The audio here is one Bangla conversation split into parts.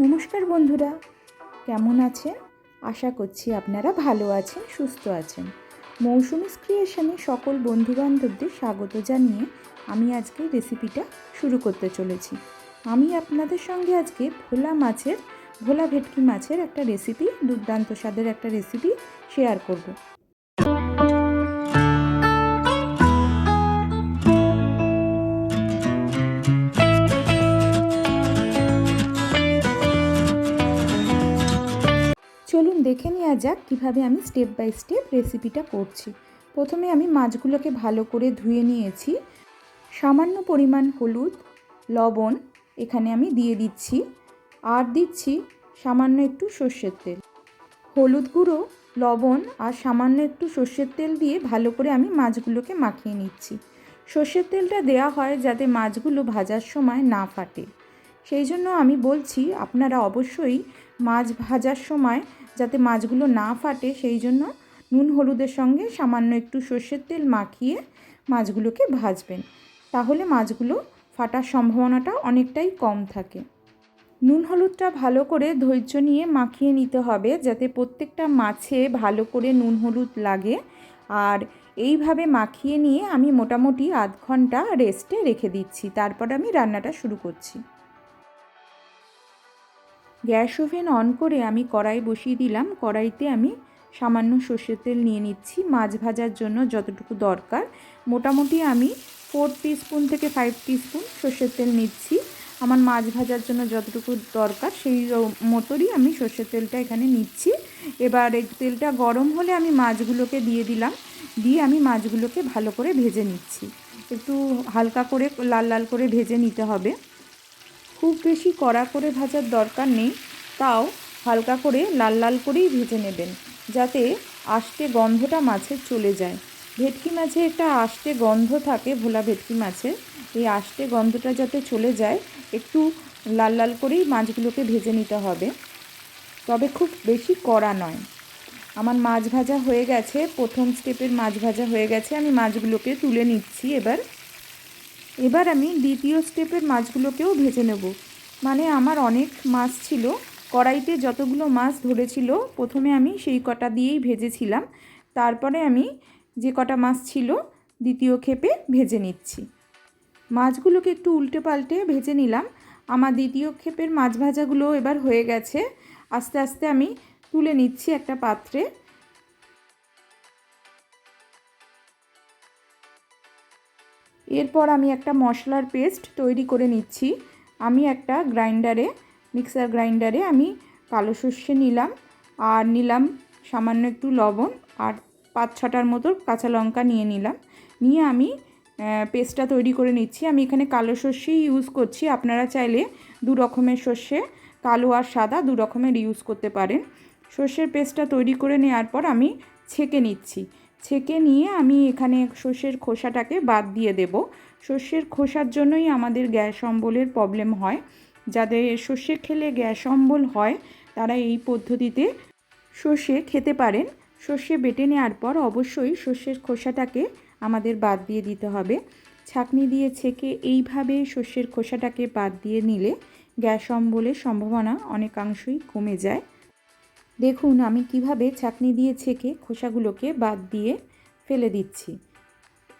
নমস্কার বন্ধুরা, কেমন আছেন? আশা করছি আপনারা ভালো আছেন, সুস্থ আছেন। মৌসুমি ক্রিয়েশনে সকল বন্ধুবান্ধবদের স্বাগত জানিয়ে আমি আজকে রেসিপিটা শুরু করতে চলেছি। আমি আপনাদের সঙ্গে আজকে ভোলা মাছের, ভোলা ভেটকি মাছের একটা রেসিপি, দুর্দান্ত স্বাদের একটা রেসিপি শেয়ার করব। যাক কীভাবে আমি স্টেপ বাই স্টেপ রেসিপিটা করছি। প্রথমে আমি মাছগুলোকে ভালো করে ধুয়ে নিয়েছি। সামান্য পরিমাণ হলুদ, লবণ এখানে আমি দিয়ে দিচ্ছি আর দিচ্ছি সামান্য একটু সর্ষের তেল। হলুদ গুঁড়ো, লবণ আর সামান্য একটু সর্ষের তেল দিয়ে ভালো করে আমি মাছগুলোকে মাখিয়ে নিচ্ছি। সর্ষের তেলটা দেওয়া হয় যাতে মাছগুলো ভাজার সময় না ফাটে। সেই জন্য আমি বলছি, আপনারা অবশ্যই মাছ ভাজার সময় যাতে মাছগুলো না ফাটে, সেই জন্য নুন হলুদের সঙ্গে সামান্য একটু সর্ষের তেল মাখিয়ে মাছগুলোকে ভাজবেন। তাহলে মাছগুলো ফাটার সম্ভাবনাটা অনেকটাই কম থাকে। নুন হলুদটা ভালো করে ধৈর্য নিয়ে মাখিয়ে নিতে হবে, যাতে প্রত্যেকটা মাছে ভালো করে নুন হলুদ লাগে। আর এইভাবে মাখিয়ে নিয়ে আমি মোটামুটি আধ ঘণ্টা রেস্টে রেখে দিচ্ছি। তারপর আমি রান্নাটা শুরু করছি। গ্যাস ওভেন অন করে আমি কড়াই বসিয়ে দিলাম। কড়াইতে আমি সামান্য সর্ষের তেল নিয়ে নিচ্ছি। মাছ ভাজার জন্য যতটুকু দরকার। মোটামুটি আমি ফোর স্পুন থেকে ফাইভ স্পুন সর্ষের তেল নিচ্ছি। আমার মাছ ভাজার জন্য যতটুকু দরকার সেই মতোরই আমি সর্ষের তেলটা এখানে নিচ্ছি। এবার এই তেলটা গরম হলে আমি মাছগুলোকে দিয়ে দিলাম। দিয়ে আমি মাছগুলোকে ভালো করে ভেজে নিচ্ছি। একটু হালকা করে লাল লাল করে ভেজে নিতে হবে। খুব বেশি কড়া করে ভাজার দরকার নেই। তাও হালকা করে লাল লাল করেই ভেজে নেবেন, যাতে আষ্টে গন্ধটা মাছের চলে যায়। ভেটকি মাছে একটা আষ্টে গন্ধ থাকে, ভোলা ভেটকি মাছের এই আষ্টে গন্ধটা যাতে চলে যায়, একটু লাল লাল করেই মাছগুলোকে ভেজে নিতে হবে। তবে খুব বেশি কড়া নয়। আমার মাছ ভাজা হয়ে গেছে, প্রথম স্টেপের মাছ ভাজা হয়ে গেছে। আমি মাছগুলোকে তুলে নিচ্ছি এবার। এবার আমি দ্বিতীয় স্টেপের মাছগুলোকেও ভেজে নেব। মানে আমার অনেক মাছ ছিল, কড়াইতে যতগুলো মাছ ধরেছিল, প্রথমে আমি সেই কটা দিয়েই ভেজেছিলাম। তারপরে আমি যে কটা মাছ ছিল, দ্বিতীয় ক্ষেপে ভেজে নিচ্ছি। মাছগুলোকে একটু উল্টে পাল্টে ভেজে নিলাম। আমার দ্বিতীয় ক্ষেপের মাছ ভাজাগুলো এবার হয়ে গেছে। আস্তে আস্তে আমি তুলে নিচ্ছি একটা পাত্রে। এরপর আমি একটা মশলার পেস্ট তৈরি করে নিচ্ছি। আমি একটা গ্রাইন্ডারে, মিক্সার গ্রাইন্ডারে আমি কালো সর্ষে নিলাম আর নিলাম সামান্য একটু লবণ আর পাঁচ ছটার মতো কাঁচা লঙ্কা নিয়ে নিলাম। নিয়ে আমি পেস্টটা তৈরি করে নিচ্ছি। আমি এখানে কালো সর্ষেই ইউজ করছি। আপনারা চাইলে দু রকমের সর্ষে, কালো আর সাদা দু রকমের ইউজ করতে পারেন। সর্ষের পেস্টটা তৈরি করে নেওয়ার পর আমি ছেঁকে নিচ্ছি। ছেঁকে নিয়ে আমি এখানে সর্ষের খোসাটাকে বাদ দিয়ে দেব। সর্ষের খোসার জন্যই আমাদের গ্যাস অম্বলের প্রবলেম হয়। যাদের সর্ষে খেলে গ্যাস অম্বল হয়, তারা এই পদ্ধতিতে সর্ষে খেতে পারেন। সর্ষে বেটে নেওয়ার পর অবশ্যই সর্ষের খোসাটাকে আমাদের বাদ দিয়ে দিতে হবে। ছাকনি দিয়ে ছেঁকে এইভাবে সর্ষের খোসাটাকে বাদ দিয়ে নিলে গ্যাস অম্বলের সম্ভাবনা অনেকাংশই কমে যায়। দেখুন, আমি কীভাবে ছাকনি দিয়ে ছেঁকে খোসাগুলোকে বাদ দিয়ে ফেলে দিচ্ছি।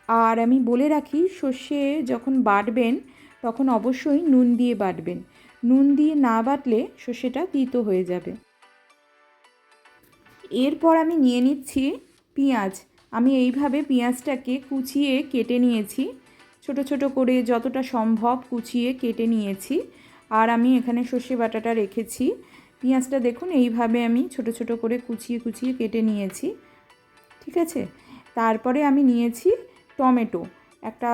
আর আমি বলে রাখি, সর্ষে যখন বাটবেন, তখন অবশ্যই নুন দিয়ে বাটবেন। নুন দিয়ে না বাটলে সর্ষেটা তিতো হয়ে যাবে। এরপর আমি নিয়ে নিচ্ছি পেঁয়াজ। আমি এইভাবে পেঁয়াজটাকে কুচিয়ে কেটে নিয়েছি। ছোট ছোট করে যতটা সম্ভব কুচিয়ে কেটে নিয়েছি। আর আমি এখানে সর্ষে বাটাটা রেখেছি। পেঁয়াজটা দেখুন, এইভাবে আমি ছোট ছোট করে কুচিয়ে কুচিয়ে কেটে নিয়েছি। ঠিক আছে? তারপরে আমি নিয়েছি টমেটো। একটা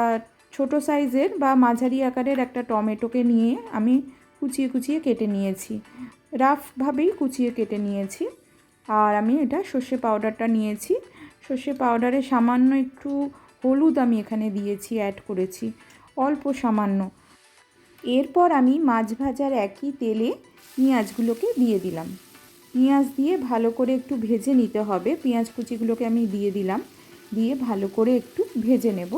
ছোট সাইজের বা মাঝারি আকারের একটা টমেটোকে নিয়ে আমি কুচিয়ে কুচিয়ে কেটে নিয়েছি। রাফভাবেই কুচিয়ে কেটে নিয়েছি। আর আমি এটা সর্ষে পাউডারটা নিয়েছি। সর্ষে পাউডারে সামান্য একটু হলুদ আমি এখানে দিয়েছি অ্যাড করেছি। অল্প সামান্য। এরপর আমি মাছ ভাজার একই তেলে পেঁয়াজগুলোকে দিয়ে দিলাম। পেঁয়াজ দিয়ে ভালো করে একটু ভেজে নিতে হবে। পেঁয়াজ কুচিগুলোকে আমি দিয়ে দিলাম। দিয়ে ভালো করে একটু ভেজে নেব।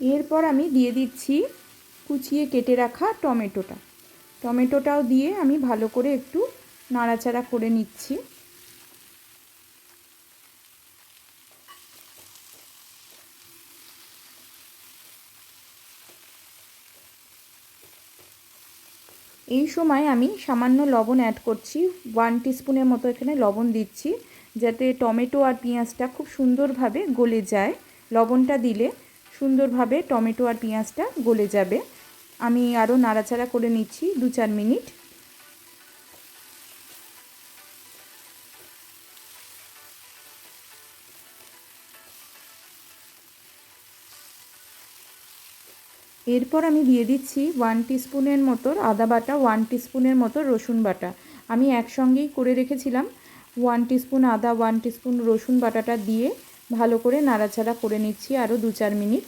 এরপর আমি দিয়ে দিচ্ছি কুচিয়ে কেটে রাখা টমেটোটা। টমেটোটাও দিয়ে আমি ভালো করে একটু নাড়াচাড়া করে নিচ্ছি। এই সময় আমি সামান্য লবণ অ্যাড করছি ওয়ান টিস্পুনের মতো এখানে লবণ দিচ্ছি, যাতে টমেটো আর পেঁয়াজটা খুব সুন্দরভাবে গলে যায়। লবণটা দিলে সুন্দরভাবে টমেটো আর পেঁয়াজটা গলে যাবে। আমি আরও নাড়াচাড়া করে নিচ্ছি দু চার মিনিট। এরপর আমি দিয়ে দিচ্ছি ওয়ান টিস্পুনের মতো আদা বাটা ওয়ান টিস্পুনের মতো রসুন বাটা। আমি একসঙ্গেই করে রেখেছিলাম। ওয়ান টিস্পুন আদা ওয়ান টিস্পুন রসুন বাটাটা দিয়ে ভালো করে নাড়াচাড়া করে নিচ্ছি আরও দু চার মিনিট।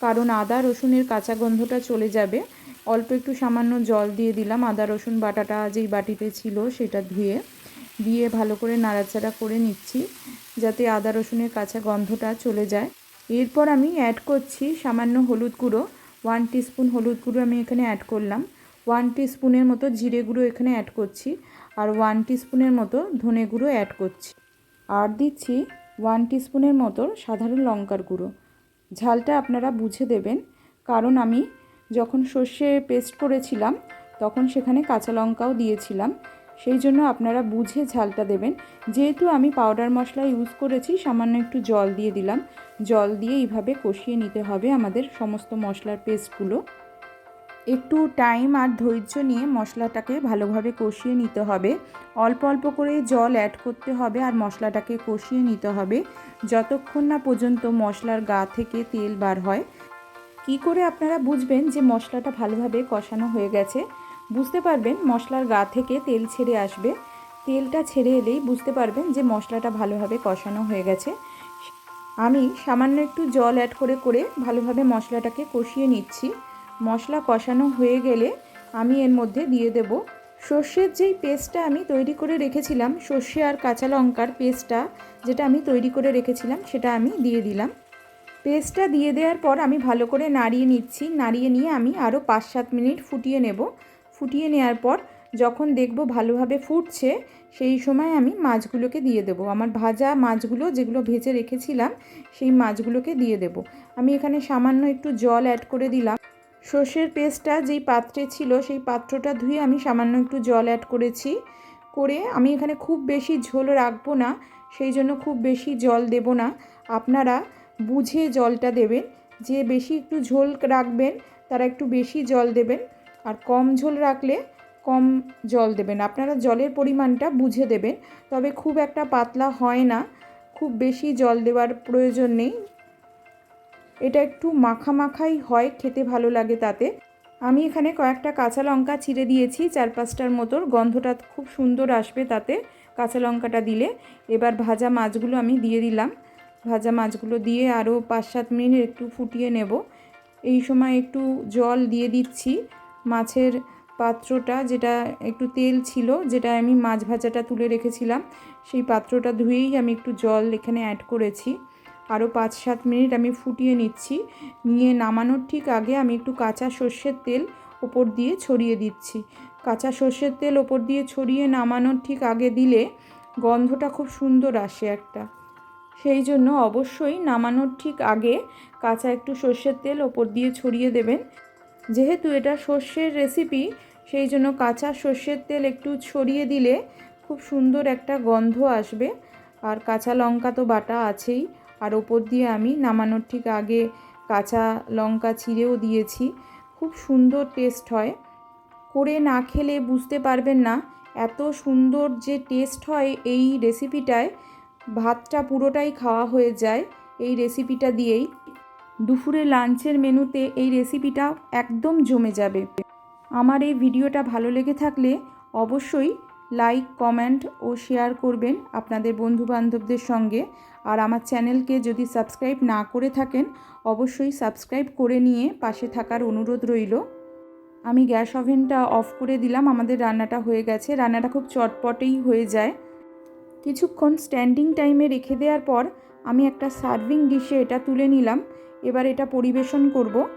কারণ আদা রসুনের কাঁচা গন্ধটা চলে যাবে। অল্প একটু সামান্য জল দিয়ে দিলাম। আদা, রসুন, বাটাটা যেই বাটিতে ছিল সেটা ধুয়ে, দিয়ে ভালো করে নাড়াচাড়া করে নিচ্ছি যাতে আদা, রসুনের কাঁচা গন্ধটা চলে যায়। এরপর আমি অ্যাড করছি সামান্য হলুদ গুঁড়ো। ওয়ান টিস্পুন হলুদ গুঁড়ো আমি এখানে অ্যাড করলাম। ওয়ান টিস্পুনের মতো জিরে গুঁড়ো এখানে অ্যাড করছি। আর ওয়ান টিস্পুনের মতো ধনে গুঁড়ো অ্যাড করছি। আর দিচ্ছি ওয়ান টিস্পুনের মতো সাধারণ লঙ্কার গুঁড়ো। ঝালটা আপনারা বুঝে দেবেন। কারণ আমি যখন সর্ষে পেস্ট করেছিলাম, তখন সেখানে কাঁচা লঙ্কাও দিয়েছিলাম। সেই জন্য আপনারা বুঝে ঝালটা দেবেন। যেহেতু আমি পাউডার মশলা ইউজ করেছি, সামান্য একটু জল দিয়ে দিলাম। জল দিয়ে এইভাবে কষিয়ে নিতে হবে আমাদের সমস্ত মশলার পেস্টগুলো একটু টাইম আর ধৈর্য নিয়ে মশলাটাকে ভালোভাবে কষিয়ে নিতে হবে। অল্প অল্প করে জল অ্যাড করতে হবে আর মশলাটাকে কষিয়ে নিতে হবে। যতক্ষণ না পর্যন্ত মশলার গা থেকে তেল বার হয়। কি করে আপনারা বুঝবেন যে মশলাটা ভালোভাবে কষানো হয়ে গেছে? বুঝতে পারবেন মশলার গা থেকে তেল ছেড়ে আসবে। তেলটা ছেড়ে এলেই বুঝতে পারবেন যে মশলাটা ভালোভাবে কষানো হয়ে গেছে। আমি সামান্য একটু জল অ্যাড করে করে ভালোভাবে মশলাটাকে কষিয়ে নিচ্ছি। মশলা কষানো হয়ে গেলে আমি এর মধ্যে দিয়ে দেব সর্ষের যেই পেস্টটা আমি তৈরি করে রেখেছিলাম, সর্ষে আর কাঁচা লঙ্কার পেস্টটা যেটা আমি তৈরি করে রেখেছিলাম, সেটা আমি দিয়ে দিলাম। পেস্টটা দিয়ে দেওয়ার পর আমি ভালো করে নাড়িয়ে নিচ্ছি, নাড়িয়ে নিয়ে আমি আরও পাঁচ সাত মিনিট ফুটিয়ে নেব। ফুটিয়ে নেওয়ার পর যখন দেখব ভালোভাবে ফুটছে, সেই সময় আমি মাছগুলোকে দিয়ে দেবো। আমার ভাজা মাছগুলো যেগুলো ভেজে রেখেছিলাম, সেই মাছগুলোকে দিয়ে দেব। আমি এখানে সামান্য একটু জল অ্যাড করে দিলাম। সর্ষের পেস্টটা যেই পাত্রে ছিল, সেই পাত্রটা ধুয়ে আমি সামান্য একটু জল অ্যাড করেছি। করে আমি এখানে খুব বেশি ঝোল রাখব না, সেই জন্য খুব বেশি জল দেব না। আপনারা বুঝে জলটা দেবেন। যে বেশি একটু ঝোল রাখবেন, তারা একটু বেশি জল দেবেন। আর কম ঝোল রাখলে কম জল দেবেন। আপনারা জলের পরিমাণটা বুঝে দেবেন। তবে খুব একটা পাতলা হয় না। খুব বেশি জল দেওয়ার প্রয়োজন নেই। এটা একটু মাখা মাখাই হয়, খেতে ভালো লাগে তাতে। আমি এখানে কয়েকটা কাঁচা লঙ্কা ছিঁড়ে দিয়েছি চার পাঁচটার মতোর। গন্ধটা খুব সুন্দর আসবে তাতে কাঁচা লঙ্কাটা দিলে। এবার ভাজা মাছগুলো আমি দিয়ে দিলাম। ভাজা মাছগুলো দিয়ে আরও পাঁচ সাত মিনিট একটু ফুটিয়ে নেব। এই সময় একটু জল দিয়ে দিচ্ছি। মাছের পাত্রটা যেটা একটু তেল ছিল, যেটা আমি মাছ ভাজাটা তুলে রেখেছিলাম, সেই পাত্রটা ধুয়েই আমি একটু জল এখানে অ্যাড করেছি। আরও পাঁচ সাত মিনিট আমি ফুটিয়ে নিচ্ছি। নিয়ে নামানোর ঠিক আগে আমি একটু কাঁচা সর্ষের তেল ওপর দিয়ে ছড়িয়ে দিচ্ছি। কাঁচা সর্ষের তেল ওপর দিয়ে ছড়িয়ে নামানোর ঠিক আগে দিলে গন্ধটা খুব সুন্দর আসে একটা। সেই জন্য অবশ্যই নামানোর ঠিক আগে কাঁচা একটু সর্ষের তেল ওপর দিয়ে ছড়িয়ে দেবেন। যেহেতু এটা সর্ষের রেসিপি সেই জন্য কাঁচা সর্ষের তেল একটু ছড়িয়ে দিলে খুব সুন্দর একটা গন্ধ আসবে। আর কাঁচা লঙ্কা তো বাটা আছেই। আর ওপর দিয়ে আমি নামানোর ঠিক আগে কাঁচা লঙ্কা ছিঁড়েও দিয়েছি। খুব সুন্দর টেস্ট হয়। করে না খেলে বুঝতে পারবেন না এত সুন্দর যে টেস্ট হয় এই রেসিপিটায় ভাতটা পুরোটাই খাওয়া হয়ে যায় এই রেসিপিটা দিয়েই। দুপুরে লাঞ্চের মেনুতে এই রেসিপিটা একদম জমে যাবে। আমার এই ভিডিওটা ভালো লেগে থাকলে অবশ্যই লাইক, কমেন্ট ও শেয়ার করবেন আপনাদের বন্ধুবান্ধবদের সঙ্গে। আর আমার চ্যানেলকে যদি সাবস্ক্রাইব না করে থাকেন, অবশ্যই সাবস্ক্রাইব করে নিয়ে পাশে থাকার অনুরোধ রইল। আমি গ্যাস ওভেনটা অফ করে দিলাম, আমাদের রান্নাটা হয়ে গেছে। রান্নাটা খুব চটপটেই হয়ে যায়। কিছুক্ষণ স্ট্যান্ডিং টাইমে রেখে দেওয়ার পর আমি একটা সার্ভিং ডিশে এটা তুলে নিলাম। এবার এটা পরিবেশন করব।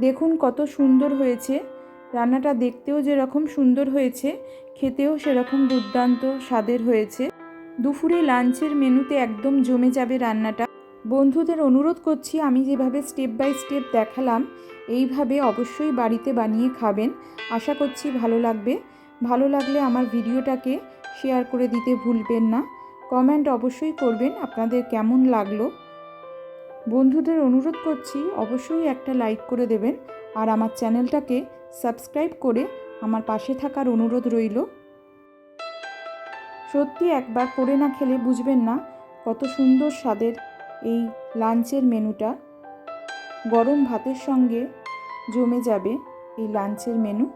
দেখুন কত সুন্দর হয়েছে। রান্নাটা দেখতেও যেরকম সুন্দর হয়েছে, খেতেও সেরকম দুর্দান্ত স্বাদের হয়েছে। দুপুরে লাঞ্চের মেনুতে একদম জমে যাবে রান্নাটা। বন্ধুদের অনুরোধ করছি, আমি যেভাবে স্টেপ বাই স্টেপ দেখালাম, এইভাবে অবশ্যই বাড়িতে বানিয়ে খাবেন। আশা করছি ভালো লাগবে। ভালো লাগলে আমার ভিডিওটাকে শেয়ার করে দিতে ভুলবেন না। কমেন্ট অবশ্যই করবেন, আপনাদের কেমন লাগল? বন্ধুদের অনুরোধ করছি, অবশ্যই একটা লাইক করে দেবেন, আর আমার চ্যানেলটাকে সাবস্ক্রাইব করে আমার পাশে থাকার অনুরোধ রইল। সত্যি একবার করে না খেলে বুঝবেন না কত সুন্দর স্বাদের এই লাঞ্চের মেনুটা। গরম ভাতের সঙ্গে জমে যাবে এই লাঞ্চের মেনু।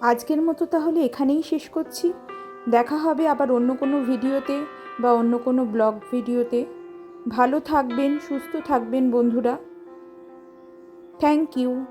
আজকের মতো তাহলে এখানেই শেষ করছি। দেখা হবে আবার অন্য কোনো ভিডিওতে বা অন্য কোনো ব্লগ ভিডিওতে। ভালো থাকবেন, সুস্থ থাকবেন বন্ধুরা। Thank you.